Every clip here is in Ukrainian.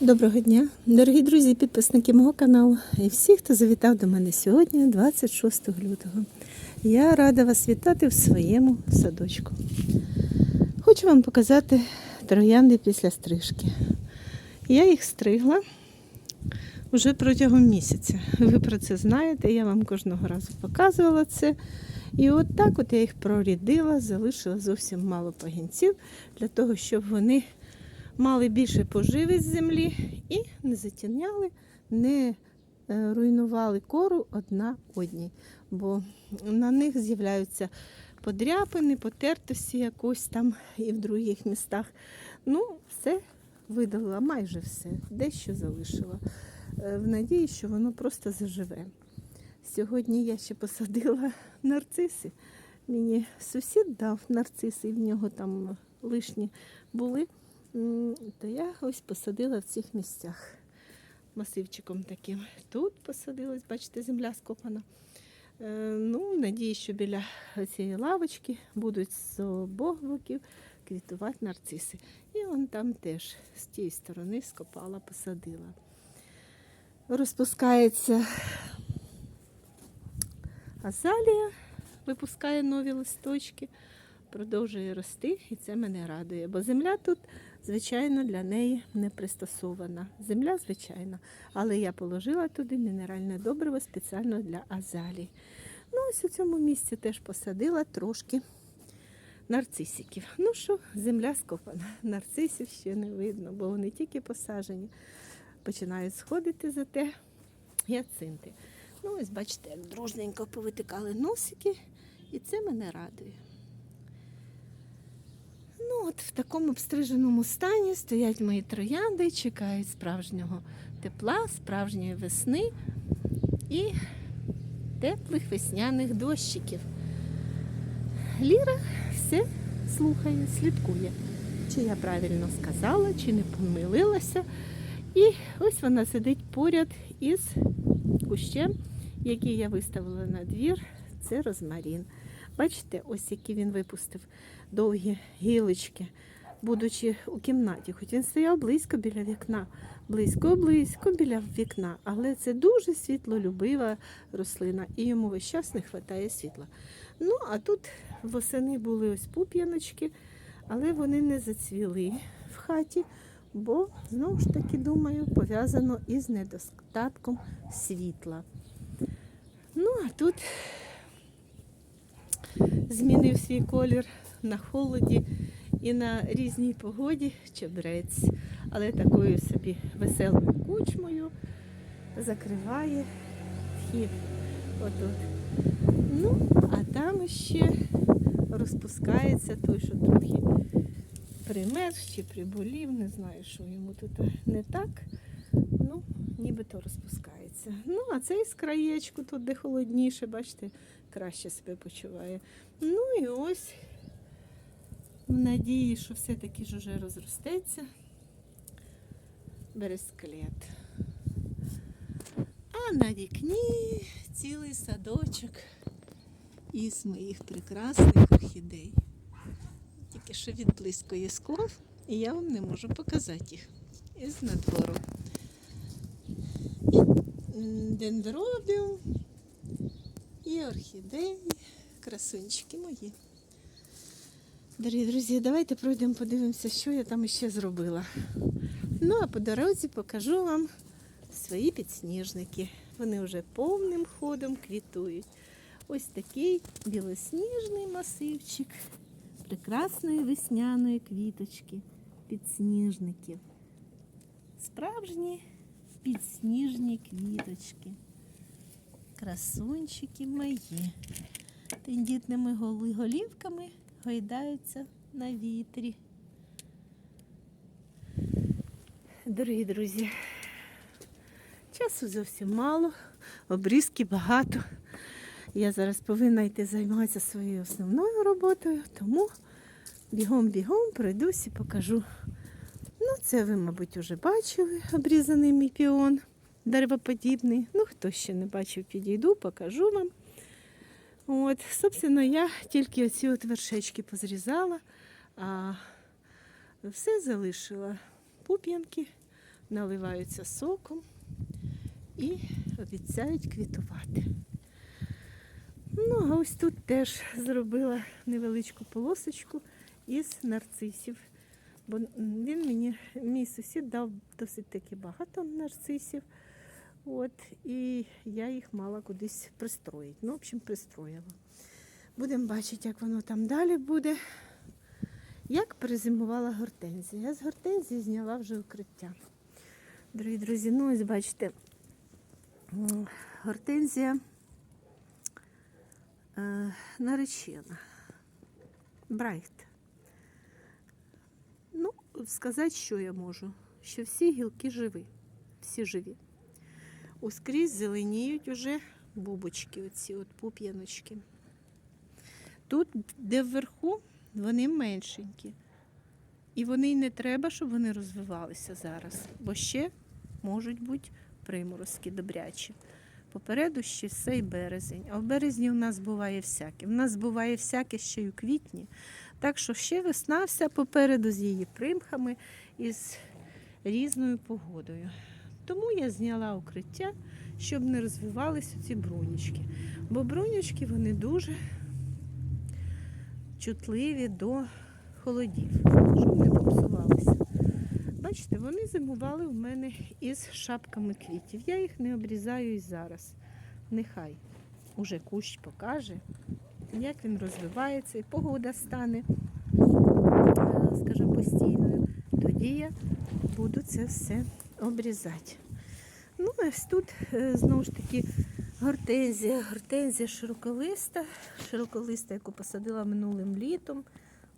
Доброго дня, дорогі друзі, підписники мого каналу і всі, хто завітав до мене сьогодні, 26 лютого. Я рада вас вітати в своєму садочку. Хочу вам показати троянди після стрижки. Я їх стригла вже протягом місяця. Ви про це знаєте, я вам кожного разу показувала це. І от так от я їх прорідила, залишила зовсім мало пагінців для того, щоб вони мали більше поживи з землі і не затіняли, не е, руйнували кору одна одній. Бо на них з'являються подряпини, потертості якось там і в других містах. Ну, все видалила, майже все, дещо залишила. Е, В надії, що воно просто заживе. Сьогодні я ще посадила нарциси. Мені сусід дав нарциси, і в нього там лишні були. То я ось посадила в цих місцях масивчиком таким. Тут посадилась, бачите, земля скопана. Е, Ну, надію, що біля цієї лавочки будуть з обох боків квітувати нарциси. І вон там теж з тієї сторони скопала, посадила. Розпускається азалія, випускає нові листочки, продовжує рости, і це мене радує. Бо земля тут, звичайно, для неї не пристосована. Земля, звичайно, але я положила туди мінеральне добриво спеціально для азалій. Ну, ось у цьому місці теж посадила трошки нарцисиків. Ну що, земля скопана. Нарцисів ще не видно, бо вони тільки посажені. Починають сходити за те гіацинти. Ну, ось бачите, як дружненько повитикали носики, і це мене радує. Ну, от в такому обстриженому стані стоять мої троянди, чекають справжнього тепла, справжньої весни і теплих весняних дощиків. Ліра все слухає, слідкує, чи я правильно сказала, чи не помилилася. І ось вона сидить поряд із кущем, який я виставила на двір. Це розмарін. Бачите, ось які він випустив довгі гілочки, будучи у кімнаті. Хоч він стояв близько біля вікна, близько-близько біля вікна. Але це дуже світлолюбива рослина, і йому весь час не вистачає світла. Ну, а тут восени були ось пуп'яночки, але вони не зацвіли в хаті, бо знову ж таки, думаю, пов'язано із недостатком світла. Ну, а тут змінив свій колір на холоді і на різній погоді чебрець, але такою собі веселою кучмою закриває вхід. Отут. Ну, а там ще розпускається той, що трохи примерз чи приболів, не знаю, що йому тут не так. Ну, нібито розпускається. Ну, а цей з краєчку, тут де холодніше, бачите, краще себе почуває. Ну і ось в надії, що все-таки ж уже розростеться. Бересклет. А на вікні цілий садочок із моїх прекрасних орхідей. Тільки що відблискує скло, і я вам не можу показати їх із надвору. Дендробіум, і орхідеї, красунчики мої. Дорогі друзі, давайте пройдемо, подивимося, що я там ще зробила. Ну, а по дорозі покажу вам свої підсніжники. Вони вже повним ходом квітують. Ось такий білосніжний масивчик прекрасної весняної квіточки підсніжників. Справжні підсніжні квіточки. Красунчики мої. Тендітними голівками гойдаються на вітрі. Дорогі друзі, часу зовсім мало, обрізки багато. Я зараз повинна йти займатися своєю основною роботою, тому бігом-бігом пройдусь і покажу. Це ви, мабуть, вже бачили обрізаний мій піон деревоподібний. Ну, хто ще не бачив, підійду, покажу вам. От, собственно, я тільки оці от вершечки позрізала, а все залишила. Пуп'янки наливаються соком і обіцяють квітувати. Ну, а ось тут теж зробила невеличку полосочку із нарцисів. Бо він мені, мій сусід дав досить таки багато нарцисів. От, і я їх мала кудись пристроїти. Ну, в общем, пристроїла. Будемо бачити, як воно там далі буде. Як перезимувала гортензія. Я з гортензії зняла вже укриття. Дорогі друзі, ну ось бачите, гортензія е, наречена. Брайт. Сказати, що я можу, що всі гілки живі, всі живі. Ускрізь зеленіють уже бубочки, оці от пуп'яночки. Тут, де вверху, вони меншенькі. І вони не треба, щоб вони розвивалися зараз, бо ще можуть бути приморозки добрячі. Попереду ще все й березень. А в березні в нас буває всяке. В нас буває всяке ще й у квітні. Так що ще весна вся попереду з її примхами і з різною погодою. Тому я зняла укриття, щоб не розвивалися ці брунічки. Бо брунічки вони дуже чутливі до холодів, щоб не попсувалися. Бачите, вони зимували в мене із шапками квітів. Я їх не обрізаю і зараз. Нехай уже кущ покаже, як він розвивається, і погода стане, е, скажімо, постійною. Тоді я буду це все обрізати. Ну, ось тут е, знову ж таки гортензія, гортензія широколиста, широколиста, яку посадила минулим літом.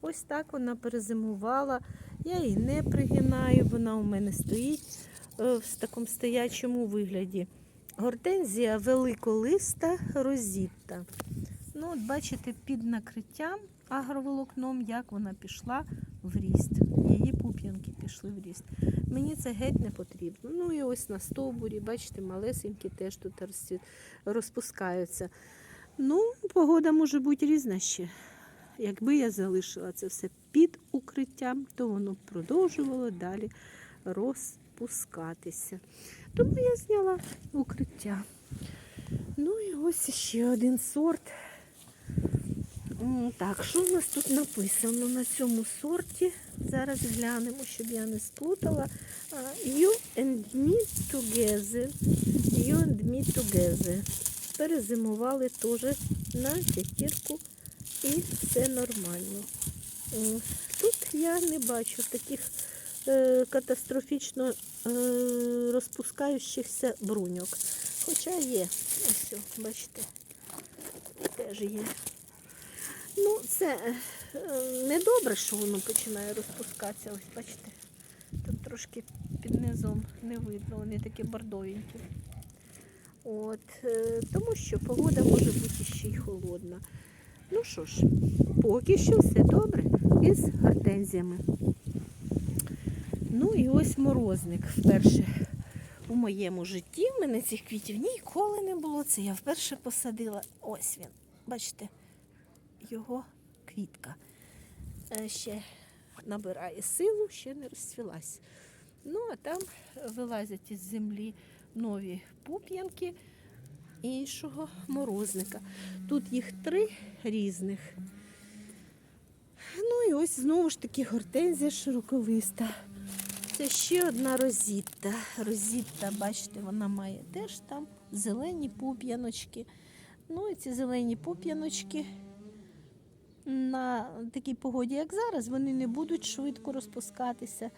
Ось так вона перезимувала. Я її не пригинаю, вона у мене стоїть е, в такому стоячому вигляді. Гортензія великолиста розітта. Ну, от бачите, під накриттям агроволокном, як вона пішла в ріст. Її пуп'янки пішли в ріст. Мені це геть не потрібно. Ну і ось на стовбурі, бачите, малесенькі теж тут розпускаються. Ну, погода може бути різна ще. Якби я залишила це все під укриттям, то воно продовжувало далі розпускатися. Тому я зняла укриття. Ну і ось ще один сорт. Так, що в нас тут написано на цьому сорті? Зараз глянемо, щоб я не сплутала. You and me together. You and me together. Перезимували теж на п'ятірку і все нормально. Тут я не бачу таких е, катастрофічно е, розпускаючихся бруньок. Хоча є, ось, бачите, теж є. Ну, це е, не добре, що воно починає розпускатися. Ось бачите, тут трошки під низом не видно, вони такі бордовенькі. От, е, тому що погода може бути ще й холодна. Ну що ж, поки що все добре із гортензіями. Ну і ось морозник вперше у моєму житті. В мене цих квітів ніколи не було. Це я вперше посадила. Ось він. Бачите, його квітка. Е, Ще набирає силу, ще не розцвілась. Ну, а там вилазять із землі нові пуп'янки іншого морозника. Тут їх три різних. Ну і ось знову ж таки гортензія широколиста. Це ще одна розітта. Розітта, бачите, вона має теж там зелені пуп'яночки. Ну і ці зелені пуп'яночки на такій погоді, як зараз, вони не будуть швидко розпускатися.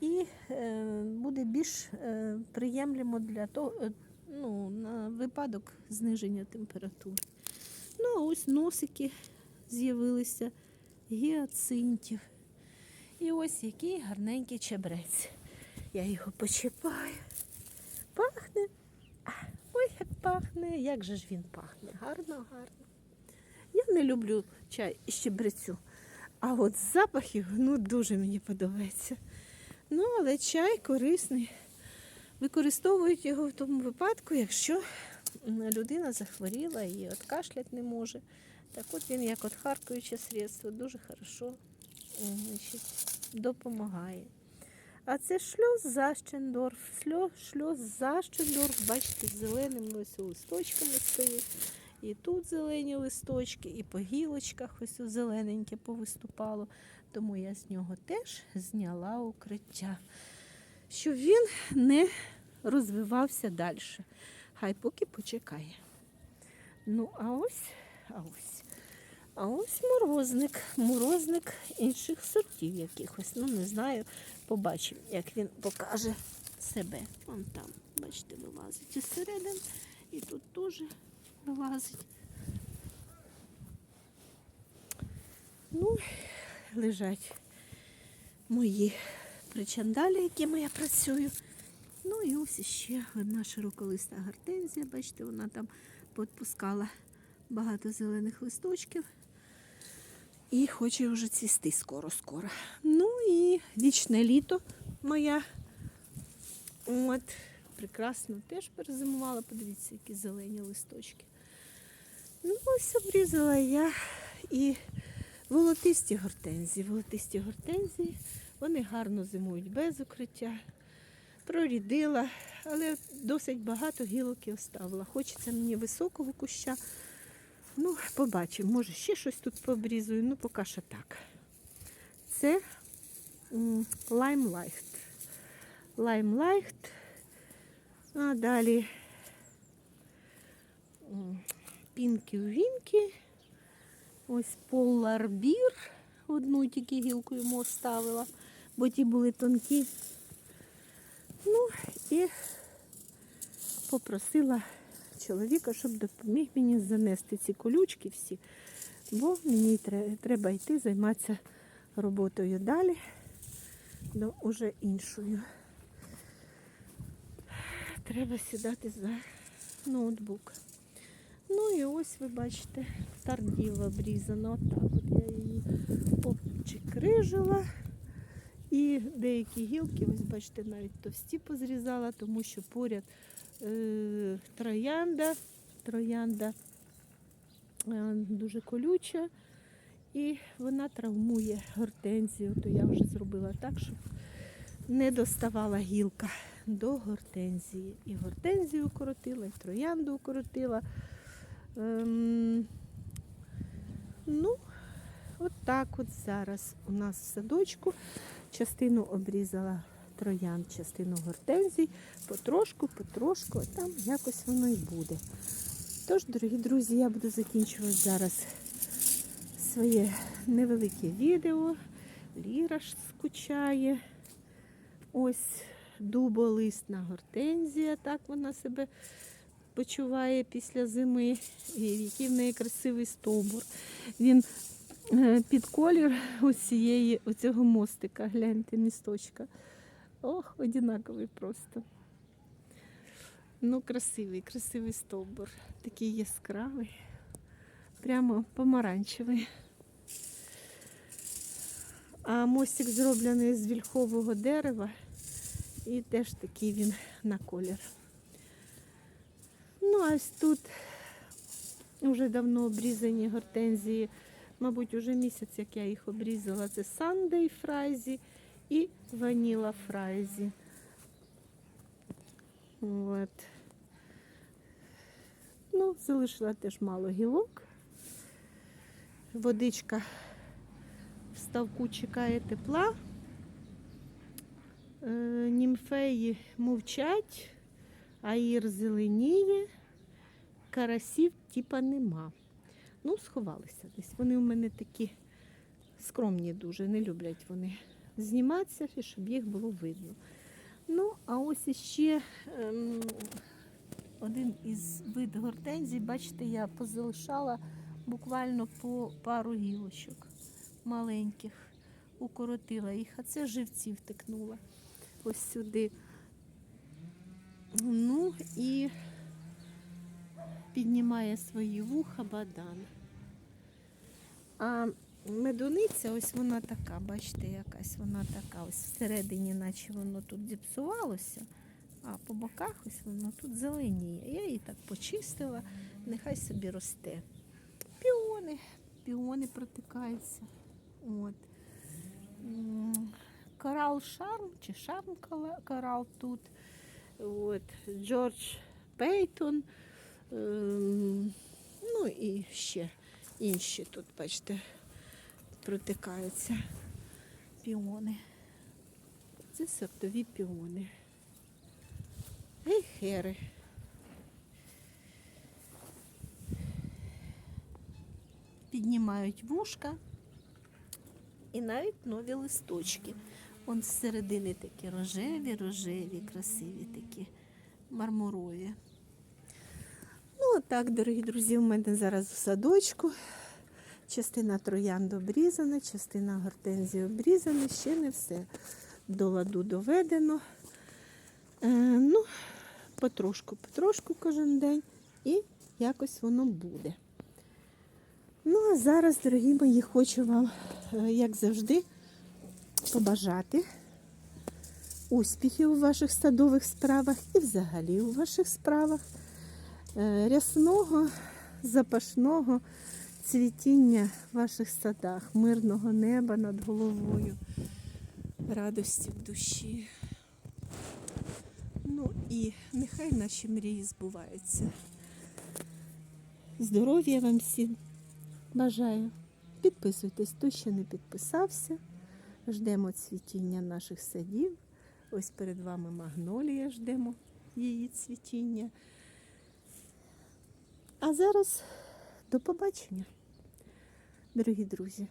І е, буде більш е, приємлемо для того, е, ну, на випадок зниження температури. Ну, а ось носики з'явилися гіацинтів. І ось який гарненький чебрець. Я його почіпаю. Пахне. Ой, як пахне, як же ж він пахне. Гарно, гарно. Я не люблю чай із чебрецю. А от запах його ну, дуже мені подобається. Ну, але чай корисний. Використовують його в тому випадку, якщо людина захворіла і от кашлять не може. Так от він як от харкуюче средство, дуже хорошо значить, допомагає. А це шльоз Защендорф. Шльоз, шльоз Защендорф, бачите, зеленими ось листочками стоїть. І тут зелені листочки, і по гілочках ось зелененьке повиступало. Тому я з нього теж зняла укриття, щоб він не розвивався далі. Хай поки почекає. Ну, а ось, а ось. А ось морозник. Морозник інших сортів якихось. Ну, не знаю, побачимо, як він покаже себе. Вон там, бачите, вилазить із середини. І тут теж вилазить. Ну, лежать мої причандалі, якими я працюю. Ну і ось ще одна широколиста гортензія. Бачите, вона там підпускала багато зелених листочків. І хоче вже цвісти скоро-скоро. Ну і вічне літо моя. От, прекрасно теж перезимувала. Подивіться, які зелені листочки. Ну, ось обрізала я і волотисті гортензії. Волотисті гортензії, вони гарно зимують без укриття. Прорідила, але досить багато гілок і оставила. Хочеться мені високого куща. Ну, побачимо, може ще щось тут пообрізую, ну поки що так. Це лаймлайхт. Лаймлайхт. А далі пінки-вінки. Ось поларбір. Одну тільки гілку йому оставила, бо ті були тонкі. Ну і попросила чоловіка, щоб допоміг мені занести ці колючки всі, бо мені треба йти займатися роботою далі, до уже іншою. Треба сідати за ноутбук. Ну і ось ви бачите, тардіва обрізана. Отак от я її обчикрижила. І деякі гілки, ось бачите, навіть товсті позрізала, тому що поряд троянда, троянда е, дуже колюча і вона травмує гортензію. То я вже зробила так, щоб не доставала гілка до гортензії. І гортензію укоротила, і троянду укоротила. Ем, ну, От так от зараз у нас в садочку частину обрізала троян, частину гортензій, потрошку, потрошку, а там якось воно і буде. Тож, дорогі друзі, я буду закінчувати зараз своє невелике відео. Ліра ж скучає. Ось дуболисна гортензія, так вона себе почуває після зими, і який в неї красивий стовбур. Він е, під колір оцієї, оцього мостика, гляньте, місточка. Ох, одинаковий просто. Ну, красивий, красивий стовбур. Такий яскравий, прямо помаранчевий. А мостик зроблений з вільхового дерева і теж такий він на колір. Ну, а ось тут вже давно обрізані гортензії. Мабуть, уже місяць, як я їх обрізала. Це Sunday фрайзі і Ваніла фрайзі. От. Ну, залишила теж мало гілок. Водичка в ставку чекає тепла. Е, Німфеї мовчать, аїр зеленіє, карасів типа нема. Ну, сховалися десь. Вони у мене такі скромні дуже, не люблять вони зніматися, і щоб їх було видно. Ну, а ось іще ем, один із вид гортензій, бачите, я позалишала буквально по пару гілочок маленьких, укоротила їх, а це живці втикнула ось сюди. Ну і піднімає свої вуха бадан. А медуниця, ось вона така, бачите, якась вона така, ось всередині, наче воно тут зіпсувалося, а по боках ось воно тут зеленіє. Я її так почистила, нехай собі росте. Піони, піони протикаються. От. Корал Шарм чи Шарм Корал тут. От, Джордж Пейтон. Ем, ну і ще інші тут, бачите, протикаються піони. Це сортові піони. Ейхери. Піднімають вушка і навіть нові листочки. Вон з середини такі рожеві, рожеві, красиві такі, мармурові. Ну, отак, дорогі друзі, у мене зараз у садочку. Частина троянд обрізана, частина гортензії обрізана, ще не все до ладу доведено. Е, ну, потрошку, потрошку кожен день, і якось воно буде. Ну, а зараз, дорогі мої, хочу вам, е, як завжди, побажати успіхів у ваших садових справах і взагалі у ваших справах. Е, Рясного, запашного цвітіння в ваших садах, мирного неба над головою, радості в душі. Ну і нехай наші мрії збуваються. Здоров'я вам всім бажаю. Підписуйтесь, хто ще не підписався. Ждемо цвітіння наших садів. Ось перед вами магнолія, ждемо її цвітіння. А зараз до побачення, дорогі друзі.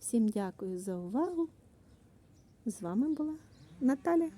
Всім дякую за увагу. З вами була Наталя.